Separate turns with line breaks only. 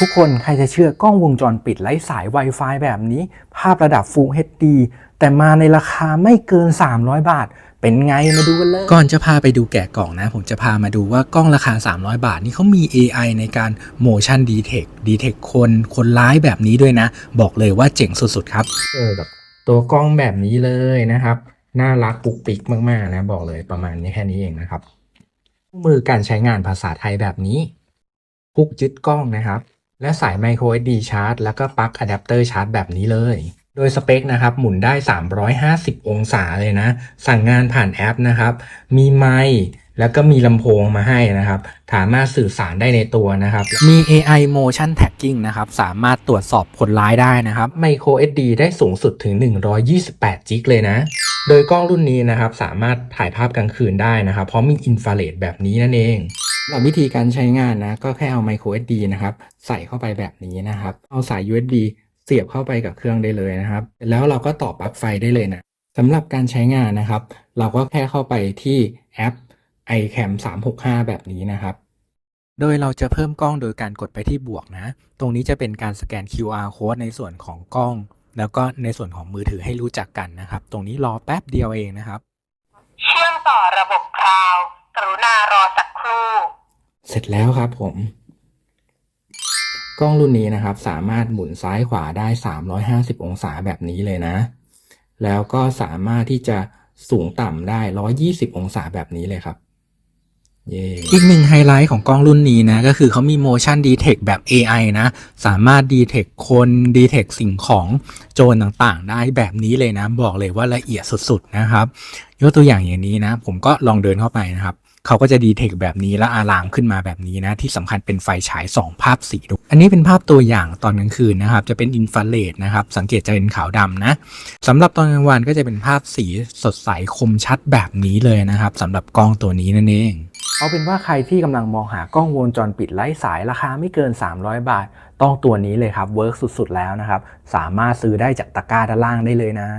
ทุกคนใครจะเชื่อกล้องวงจรปิดไร้สาย Wi-Fi แบบนี้ ภาพระดับ Full HD แต่มาในราคาไม่เกิน 300 บาท เป็นไงมาดูกันเลย ก่อนจะพาไปดูแกะกล่องนะ ผมจะพามาดูว่ากล้องราคา 300 บาท นี่เขามี AI ในการ motion detect detect คนคนร้ายแบบนี้ด้วยนะ บอกเลยว่าเจ๋งสุดๆครับเออแบบตัวกล้องแบบนี้เลยนะครับ น่ารักปุกปิกมากๆนะบอกเลยประมาณนี้แค่นี้เองนะครับ มือการใช้งานภาษาไทยแบบนี้พุกยึดกล้องนะครับ และสาย micro SD ชาร์จแล้วก็ปลั๊กอะแดปเตอร์ชาร์จแบบนี้เลย โดยสเปคนะครับหมุนได้ 350 องศาเลยนะ สั่งงานผ่านแอปนะครับ มีไมค์แล้วก็มีลำโพงมาให้นะครับ สามารถสื่อสารได้ในตัวนะครับ มี AI motion tagging นะครับ สามารถตรวจสอบคนร้ายได้นะครับ micro SD ได้สูงสุดถึง 128จิกเลยนะ โดยกล้องรุ่นนี้นะครับ สามารถถ่ายภาพกลางคืนได้นะครับ เพราะมีอินฟราเรดแบบนี้นั่นเองสำ หรับวิธีการใช้งานนะ ก็แค่เอา micro SD นะครับ ใส่เข้าไปแบบนี้นะครับ เอาสาย USB เสียบเข้าไปกับเครื่องได้เลยนะครับ แล้วเราก็ต่อปลั๊กไฟได้เลยนะสำหรับการใช้งานนะครับ เราก็แค่เข้าไปที่แอป iCam 365 แบบนี้นะครับ โดยเราจะเพิ่มกล้องโดยการกดไปที่บวกนะ ตรงนี้จะเป็นการสแกน QR code ในส่วนของกล้อง แล้วก็ในส่วนของมือถือให้รู้จักกันนะครับ ตรงนี้รอแป๊บเดียวเองนะครับ
เชื่อมต่อระบบคลาวด์กรุณารอสักครู่
เสร็จแล้วครับผม กล้องรุ่นนี้นะครับ สามารถหมุนซ้ายขวาได้ 350 องศาแบบนี้เลยนะ แล้วก็สามารถที่จะสูงต่ำได้ 120 องศาแบบนี้เลยครับเย่อีกหนึ่งไฮไลท์ของกล้องรุ่นนี้นะ ก็คือเขามี motion detect แบบ AI นะ สามารถ detect คน detect สิ่งของโจรต่างๆ ได้แบบนี้เลยนะ บอกเลยว่าละเอียดสุดๆ นะครับ ยกตัวอย่างอย่างนี้นะ ผมก็ลองเดินเข้าไปนะครับ เขาก็จะดีเทคแบบนี้และอารามขึ้นมาแบบนี้นะ ที่สำคัญเป็นไฟฉาย 2 ภาพสีด้วยอันนี้เป็นภาพตัวอย่างตอนกลางคืนนะครับ จะเป็นอินฟราเรดนะครับ สังเกตจะเป็นขาวดำนะสำหรับตอนกลางวันก็จะเป็นภาพสีสดใสคมชัดแบบนี้เลยนะครับสำหรับกล้องตัวนี้นั่นเองเอาเป็นว่าใครที่กำลังมองหากล้องวงจรปิดไร้สายราคาไม่เกิน 300 บาท ต้องตัวนี้เลยครับเวิร์กสุดๆแล้วนะครับ สามารถซื้อได้จากตะกร้าด้านล่างได้เลยนะ